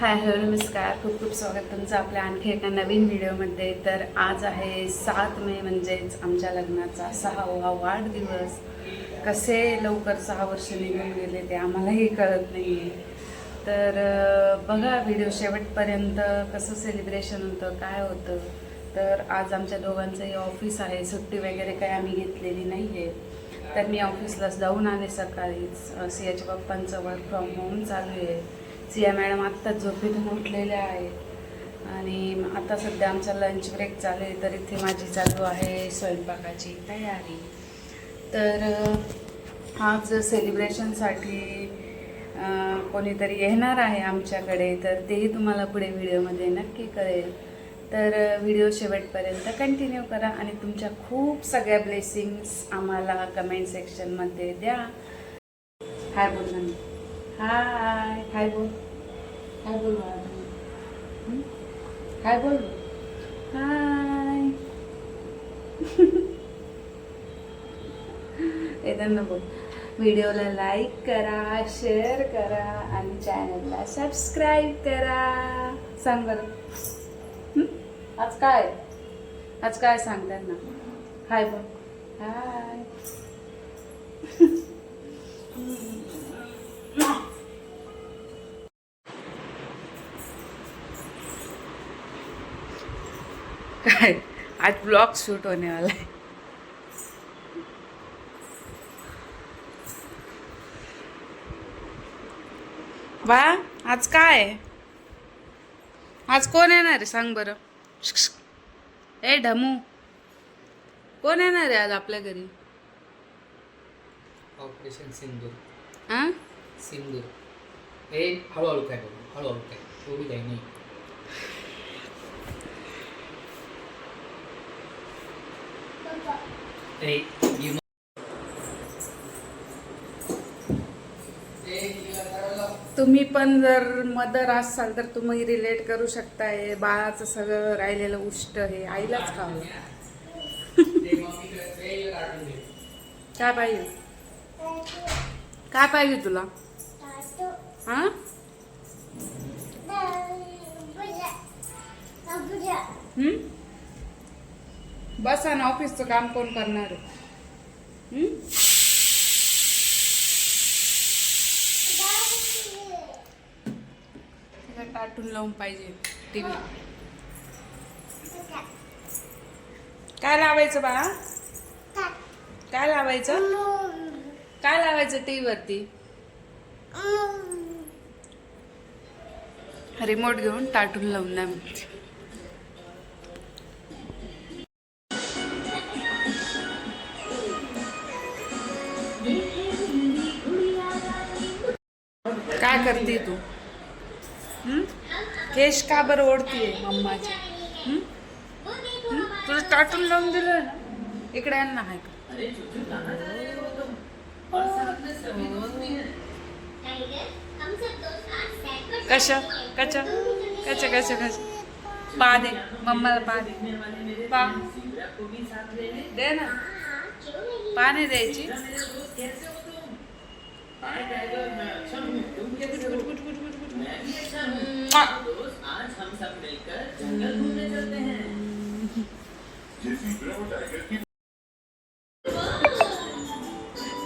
Hi hello नमस्कार. खूप खूप स्वागत तुमचं आपल्या आणखी एका नवीन व्हिडिओमध्ये. तर आज आहे सात मे म्हणजेच आमच्या लग्नाचा सहावा वाढदिवस. कसे लवकर सहा वर्ष निघून गेले ते आम्हालाही कळत नाही आहे तर बघा व्हिडिओ शेवटपर्यंत कसं सेलिब्रेशन होतं काय होतं. तर आज आमच्या दोघांचंही ऑफिस आहे. सुट्टी वगैरे काही आम्ही घेतलेली नाही आहे तर मी ऑफिसलाच जाऊन आले सकाळीच. सी सियाच्या पप्पांचं वर्क फ्रॉम होम चालू आहे. सिया मॅडम आत्ताच झोपेतून उठलेल्या आहेत. आणि आता सध्या आमचा लंच ब्रेक चालू आहे तर इथे माझी चालू आहे स्वयंपाकाची तयारी. तर आज सेलिब्रेशनसाठी कोणीतरी येणार आहे आमच्याकडे तर तेही तुम्हाला पुढे व्हिडिओमध्ये नक्की कळेल. तर व्हिडिओ शेवटपर्यंत कंटिन्यू करा आणि तुमच्या खूप सगळ्या ब्लेसिंग्स आम्हाला कमेंट सेक्शनमध्ये द्या. हाय बोल हाय. हाय बोल. हाय बोल. हं? हाय बोल. हाय. येताना बोल. व्हिडिओला लाईक करा शेअर करा आणि चॅनलला सबस्क्राईब करा. सांग बरं. हं? आज काय? आज काय सांग त्यांना? हाय बोल. हाय. काय? आज ब्लॉग शूट होने वाला है बा आज काय? आज कोण येणार आहे? सांग बरं. ए ढमू. कोण येणार आहे आज आपल्या घरी? ऑपरेशन सिंदूर. हा सिंदूर. ए हळूहळू काय बघू हळूहळू काय? एवढी काही नाही. तुम्ही पण जर मदर असाल तर तुम्ही रिलेट करू शकताय बाळाचं सगळं राहिलेलं उष्ट हे आईलाच खावं. काय पाहिजे काय पाहिजे तुला हा हम्म? बस आणि ऑफिसचं काम कोण करणार? आहे टाटून लावून पाहिजे टीव्ही. काय लावायचं बा काय लावायचं? काय लावायचं टीव्ही वरती रिमोट घेऊन टाटून लावून द्या काय करते तू? केश का बरं ओढतीये मम्माचे तुला टाटून लावून दिलं ना? इकडे यांना ना का कशा? कशा? कशा कशा कशा? पा दे मम्माला पा दे. पा. दे ना. पाणी द्यायची.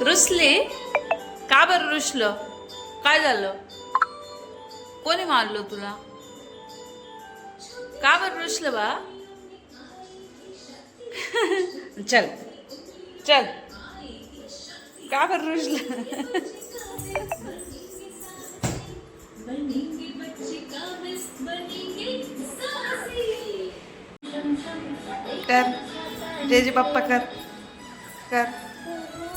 रुसले का बरं रुसलं काय झालं कोणी मारलं तुला का बरं रुसलं बा चल चल का बरं रुसलं कर. जय बाप्पा कर. कर.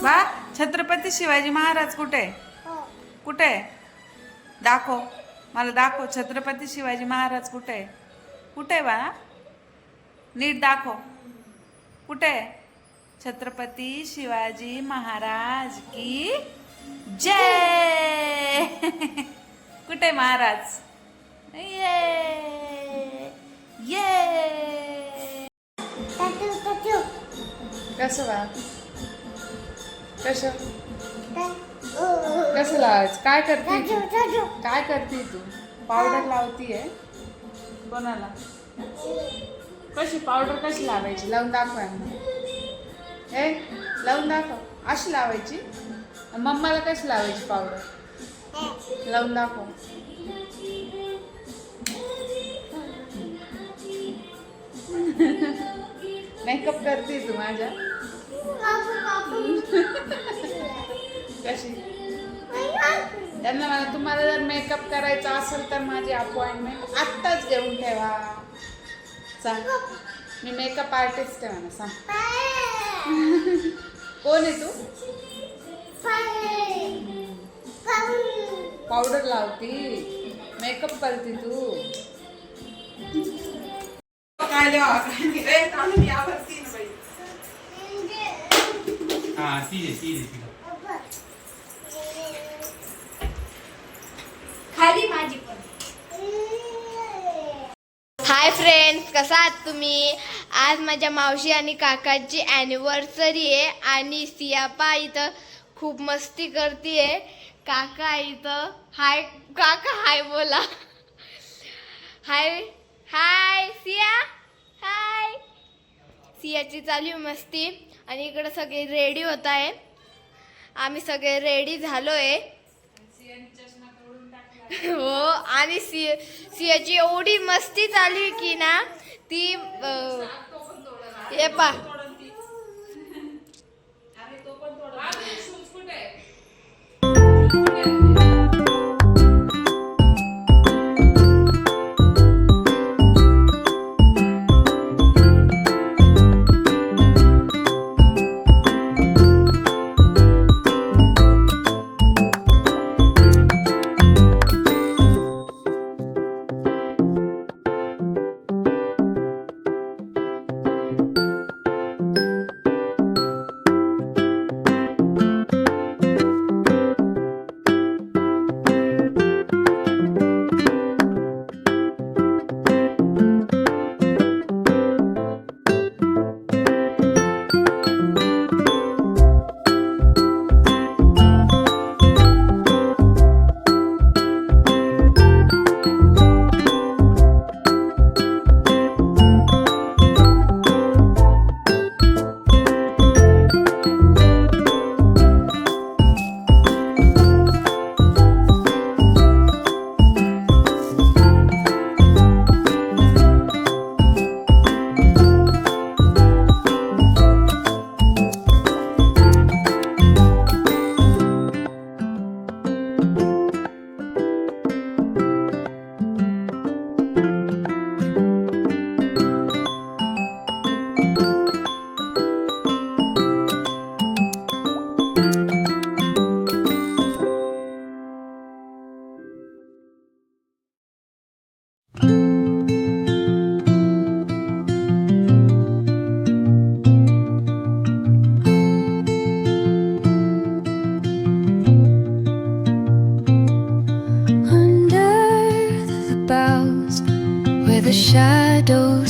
बा छत्रपती शिवाजी महाराज कुठे? आहे? कुठे? आहे? दाखव. मला दाखव छत्रपती शिवाजी महाराज कुठे? आहे कुठे आहे बा? नीट दाखव. कुठे? आहे? छत्रपती शिवाजी महाराज की जय! कुठे महाराज? ये! ये! कसं बा? कसं? कसं लावायचं काय करते तू? काय करते तू? पावडर लावतीये? कोणाला? कशी पावडर कशी लावायची? लावून दाखव यांना ए लावून दाखव. अशी लावायची? मम्माला कशी लावायची पावडर लावून दाखव. मेकअप करते तू माझ्या. कशी? त्यांना मला तुम्हाला जर मेकअप करायचा असेल तर माझी अपॉइंटमेंट आत्ताच घेऊन ठेवा. सांग मी मेकअप आर्टिस्ट आहे म्हणा सांग. कोण आहे तू? पावडर लावती. मेकअप करते तू. हा खाली माझी पण. हाय फ्रेंड्स कसा आहात तुम्ही? आज माझ्या मावशी आणि काकाची ॲनिव्हर्सरी आहे आणि सियापा इथं खूप मस्ती करते काका इथं. हाय काका हाय बोला. हाय हाय सिया. हाय. सियाची चालू आहे मस्ती. आणि इकडं सगळे रेडी होत आहे. आम्ही सगळे रेडी झालो आहे हो आणि सी सियाची एवढी मस्ती चालू की ना ती हे पा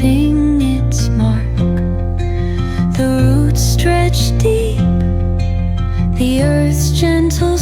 leaving its mark. The roots stretch deep, the earth's gentle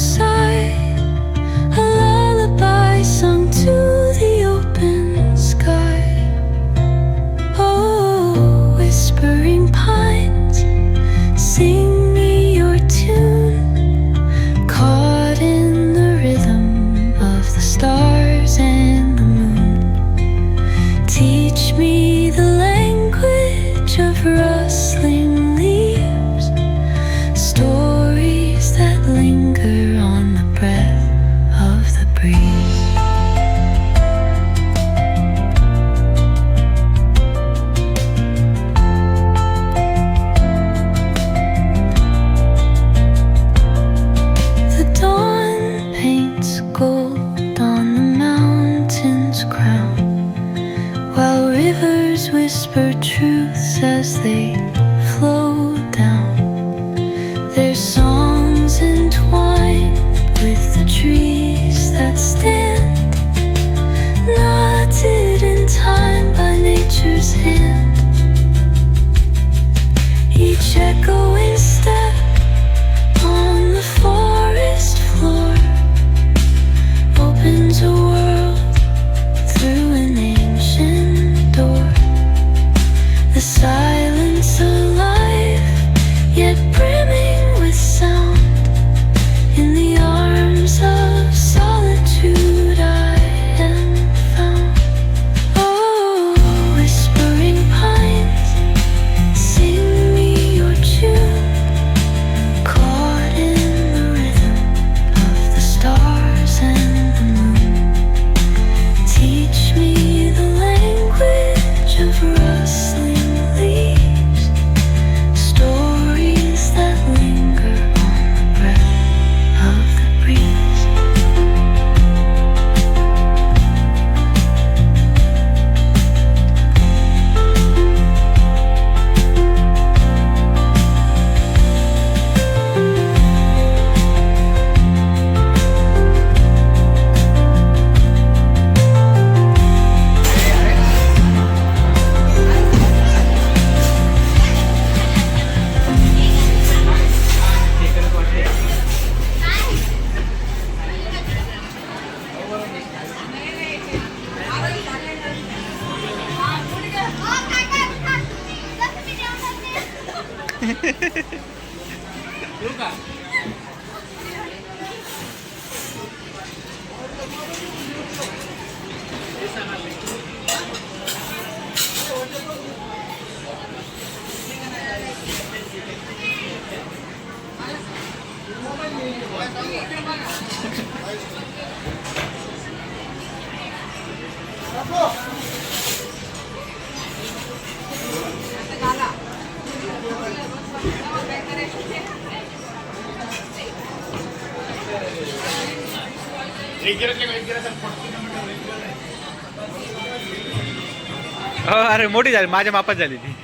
अरे मोठी झाली. माझ्या मापात झाली ती.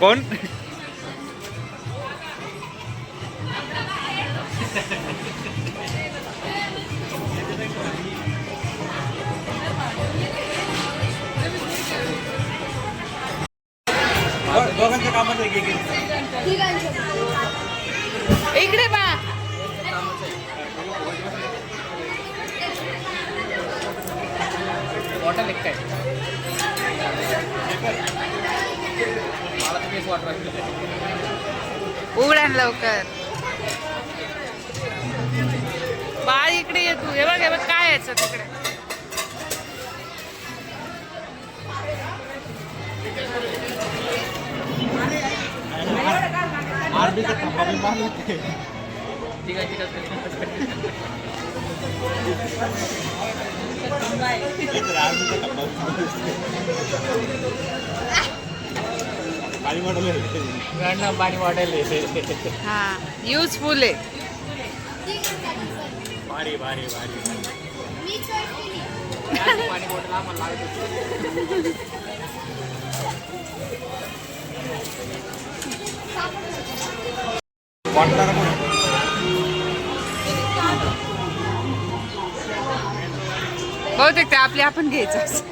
कोण? दोघांच्या कामात इकडे बा वॉटर लेक काय लवकर. बाळ इकडे ये तू. हे बघ हे बघ काय यायचं तिकडे? ठीक आहे ठीक आहे. पाणी वाटायला हा युजफुल आहे भारी भारी भारी पाणी बॉटल आम्हाला लागत बहुतेक ते आपले आपण घ्यायचं